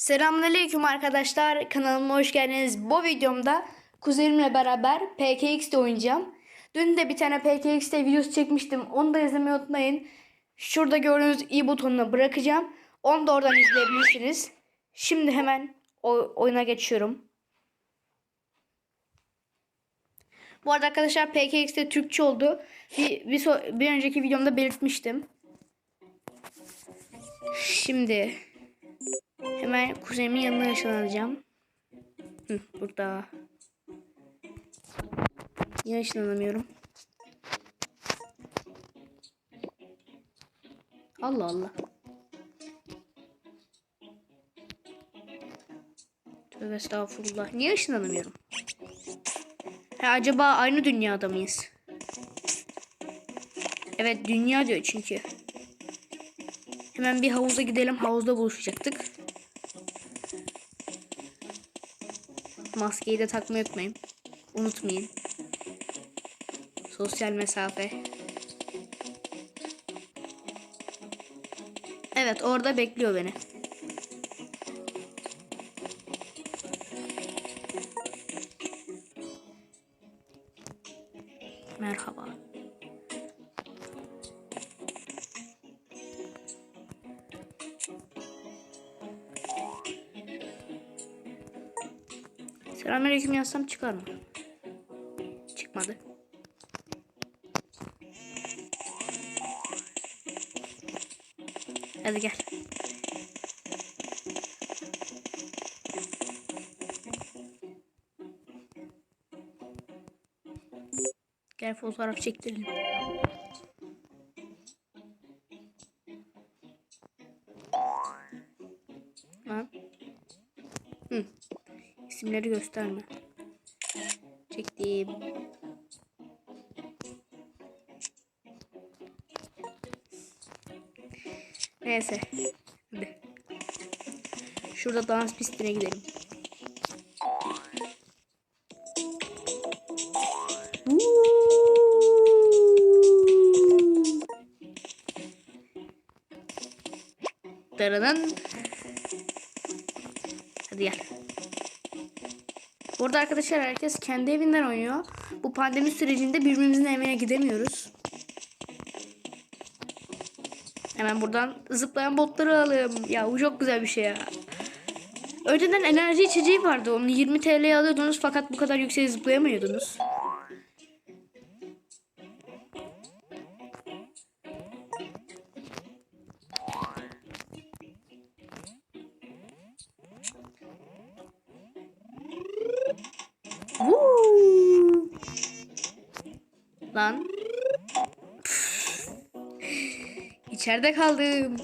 Selamünaleyküm arkadaşlar. Kanalıma hoş geldiniz. Bu videomda kuzenimle beraber PKX'de oynayacağım. Dün de bir tane PKX'de videosu çekmiştim. Onu da izlemeyi unutmayın. Şurada gördüğünüz i butonuna bırakacağım. Onu da oradan izleyebilirsiniz. Şimdi hemen o- oyuna geçiyorum. Bu arada arkadaşlar PKX'de Türkçe oldu. Bir, bir, so- bir önceki videomda belirtmiştim. Şimdi Hemen kuzenimin yanına ışınlanacağım. Hı, burada. Yine ışınlanamıyorum. Allah Allah. Tövbe estağfurullah. Niye ışınlanamıyorum? Ha, acaba aynı dünyada mıyız? Evet dünya diyor çünkü. Hemen bir havuza gidelim. Havuzda buluşacaktık. Maskeyi de takmayı unutmayın. Unutmayın. Sosyal mesafe. Evet orada bekliyor beni. Merhaba. Selamünaleyküm yazsam çıkar mı? Çıkmadı. Hadi gel. Gel fotoğraf çektirelim. İsimleri gösterme. Çektim. Neyse. Hadi. Şurada dans pistine gidelim. Woo! Daradan. Hadi gel. Burada arkadaşlar herkes kendi evinden oynuyor. Bu pandemi sürecinde birbirimizin evine gidemiyoruz. Hemen buradan zıplayan botları alalım. Ya bu çok güzel bir şey ya. Önceden enerji içeceği vardı. Onu 20 TL'ye alıyordunuz fakat bu kadar yüksek zıplayamıyordunuz. Lan. İçeride kaldım.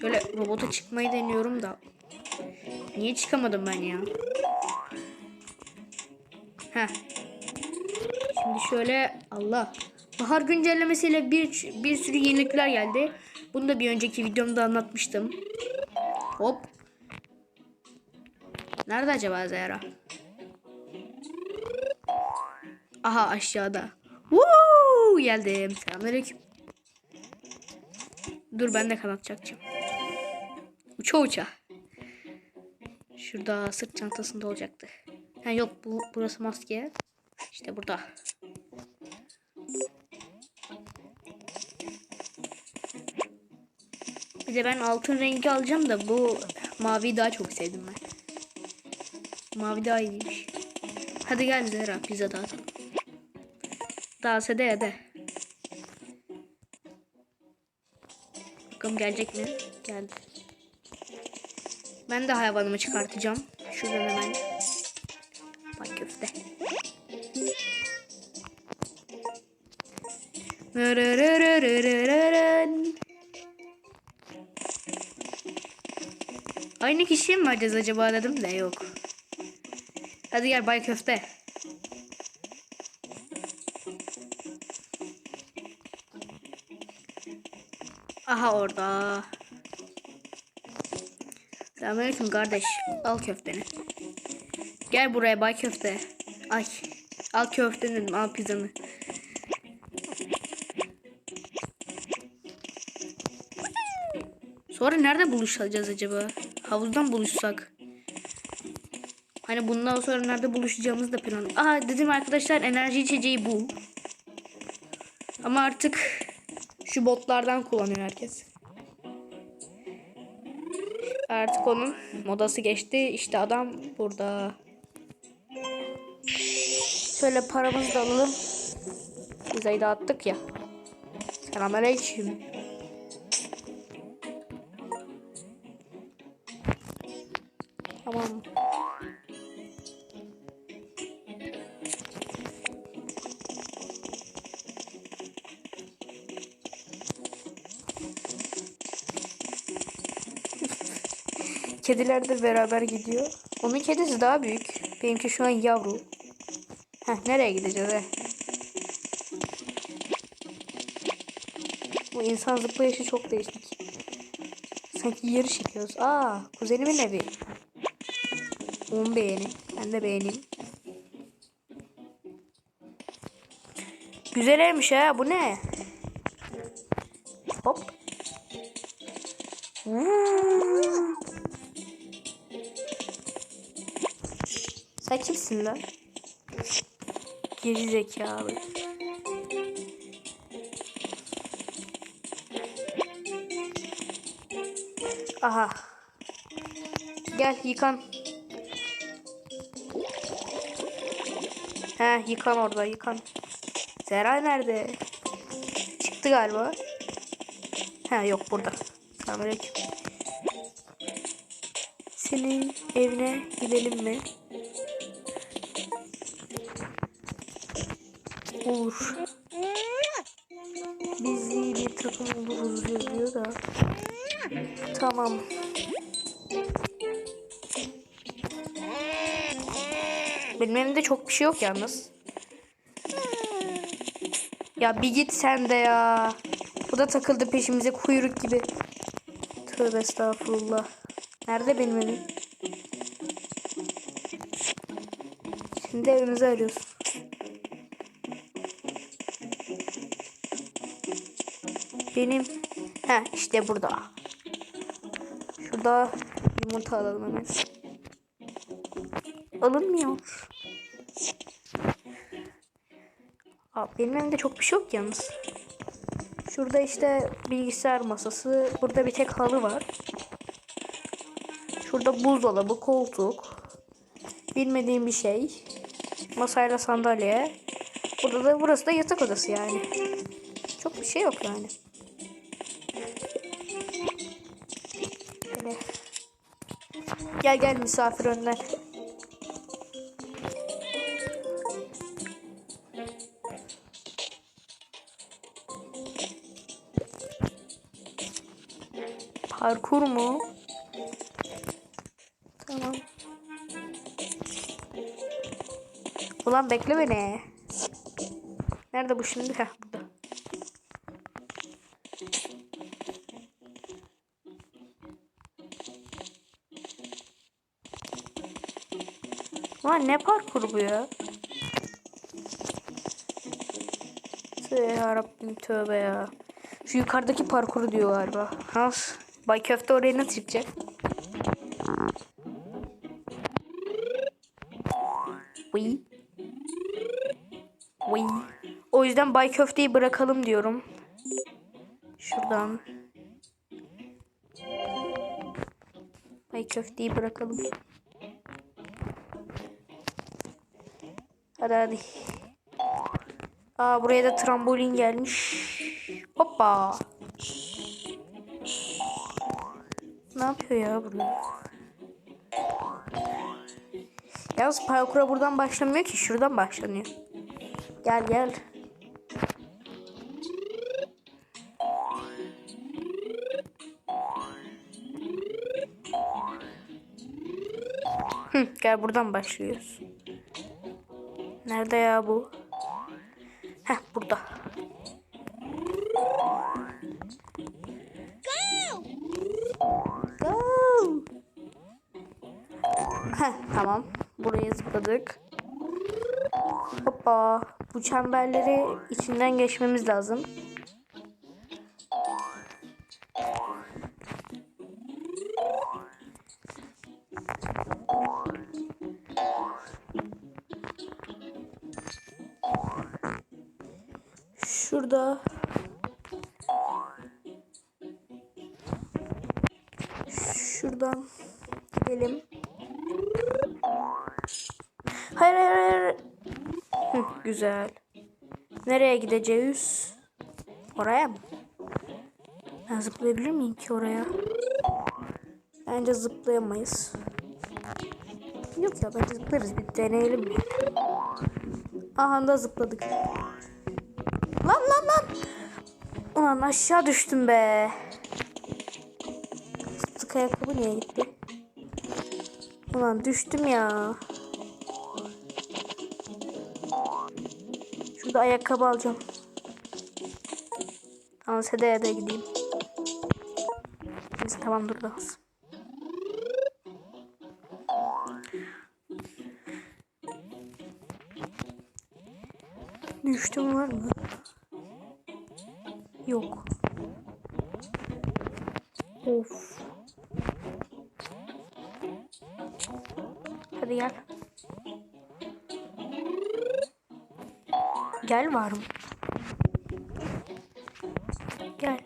Şöyle robota çıkmayı deniyorum da. Niye çıkamadım ben ya? Heh. Şimdi şöyle Allah. Bahar güncellemesiyle bir, bir sürü yenilikler geldi. Bunu da bir önceki videomda anlatmıştım. Hop. Nerede acaba Zehra? Aha aşağıda. Woo! Geldim. Selamünaleyküm. Dur ben de kanat çakacağım. Uça uça. Şurada sırt çantasında olacaktı. Ha yok bu burası maske. İşte burada. Bir de ben altın rengi alacağım da bu maviyi daha çok sevdim ben. Mavi daha iyiymiş. Hadi gel Zehra pizza dağıtalım. Dans ede ede. Bakalım gelecek mi? Geldi. Ben de hayvanımı çıkartacağım. Şuradan hemen. Bak köfte. Aynı kişiye mi acaba dedim de yok. Hadi gel bay köfte. Aha orada. Selamünaleyküm kardeş. Al köfteni. Gel buraya bay köfte. Ay. Al köfteni dedim. Al pizzanı. Sonra nerede buluşacağız acaba? Havuzdan buluşsak. Hani bundan sonra nerede buluşacağımız da plan. Aa dedim arkadaşlar enerji içeceği bu. Ama artık şu botlardan kullanıyor herkes. Artık onun modası geçti. İşte adam burada. Şöyle paramızı da alalım. Pizzayı da attık ya. Selamünaleyküm. Tamam. Kediler de beraber gidiyor. Onun kedisi daha büyük. Benimki şu an yavru. Heh, nereye gideceğiz he? Bu insan zıplayışı çok değişik. Sanki yarış yapıyoruz. Aa, kuzenimin evi. 10 beğeni. Ben de beğeneyim. Güzel evmiş ha. Bu ne? Lan? Geri zekalı. Aha. Gel yıkan. He yıkan orada yıkan. Zera nerede? Çıktı galiba. Ha yok burada. Selamünaleyküm. Senin evine gidelim mi? Olur. Bizi bir takım oluruz yazıyor da. Tamam. Benim elimde çok bir şey yok yalnız. Ya bir git sen de ya. Bu da takıldı peşimize kuyruk gibi. Tövbe estağfurullah. Nerede benim evim? Şimdi evimizi arıyoruz. Benim ha işte burada. Şurada yumurta alalım hemen. Alınmıyor. Aa, benim elimde çok bir şey yok yalnız. Şurada işte bilgisayar masası. Burada bir tek halı var. Şurada buzdolabı, koltuk. Bilmediğim bir şey. Masayla sandalye. Burada da burası da yatak odası yani. Çok bir şey yok yani. Gel gel misafir önden. Parkur mu? Tamam. Ulan bekle beni. Nerede bu şimdi? Heh Ulan ne parkuru bu ya? Tövbe yarabbim tövbe ya. Şu yukarıdaki parkuru diyor galiba. Nasıl? Bay Köfte oraya nasıl çıkacak? Uy. Uy. O yüzden Bay Köfte'yi bırakalım diyorum. Şuradan. Bay Köfte'yi bırakalım. Hadi hadi. Aa buraya da trambolin gelmiş. Hoppa. Ne yapıyor ya burada? Yalnız parkura buradan başlamıyor ki şuradan başlanıyor. Gel gel. Hı, gel buradan başlıyoruz. Nerede ya bu? Heh burada. Go. Heh, tamam. Buraya zıpladık. Hoppa. Bu çemberleri içinden geçmemiz lazım. Şuradan gidelim. Hayır hayır hayır. Hı, güzel. Nereye gideceğiz? Oraya mı? Ben zıplayabilir miyim ki oraya? Bence zıplayamayız. Yok ya bence zıplarız bir deneyelim? Aha da zıpladık. Lan lan lan. Ulan aşağı düştüm be. Zıplık ayakkabı niye gitti? Ulan düştüm ya. Şurada ayakkabı alacağım. Dans ede ede gideyim. Neyse tamam dur dans. Düştüm var mı? Yok. Of. Hadi gel. Gel var mı? Gel.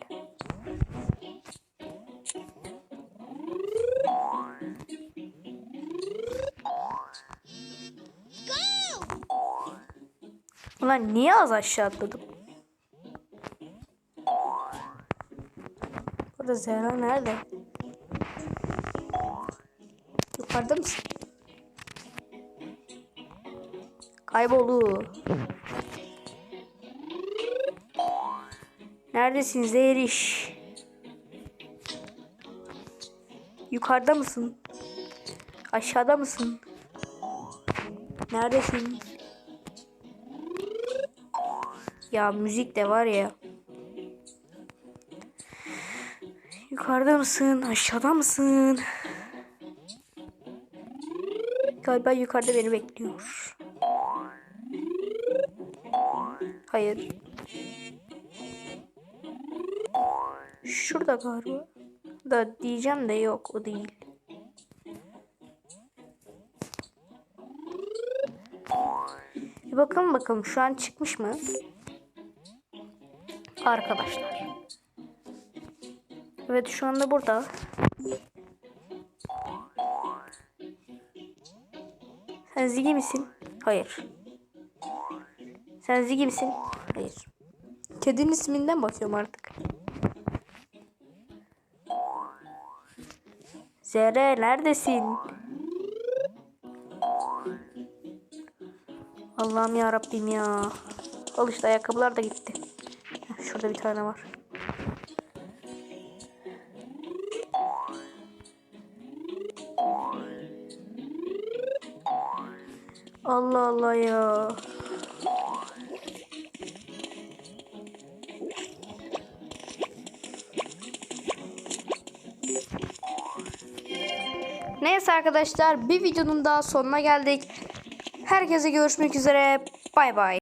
Ulan niye az aşağı atladım? Burada Zehra nerede? Yukarıda mısın? Kaybolu. Neredesin Zehriş? Yukarıda mısın? Aşağıda mısın? Neredesin? Ya müzik de var ya. Yukarıda mısın? Aşağıda mısın? Galiba yukarıda beni bekliyor. Hayır. Şurada galiba. Da diyeceğim de yok o değil. Bir bakalım bakalım şu an çıkmış mı? Arkadaşlar. Evet şu anda burada. Sen Ziggy misin? Hayır. Sen Ziggy misin? Hayır. Kedinin isminden bakıyorum artık. Zere neredesin? Allah'ım ya Rabbim ya. Al işte ayakkabılar da gitti. Şurada bir tane var. Allah Allah ya. Arkadaşlar bir videonun daha sonuna geldik. Herkese görüşmek üzere. Bay bay.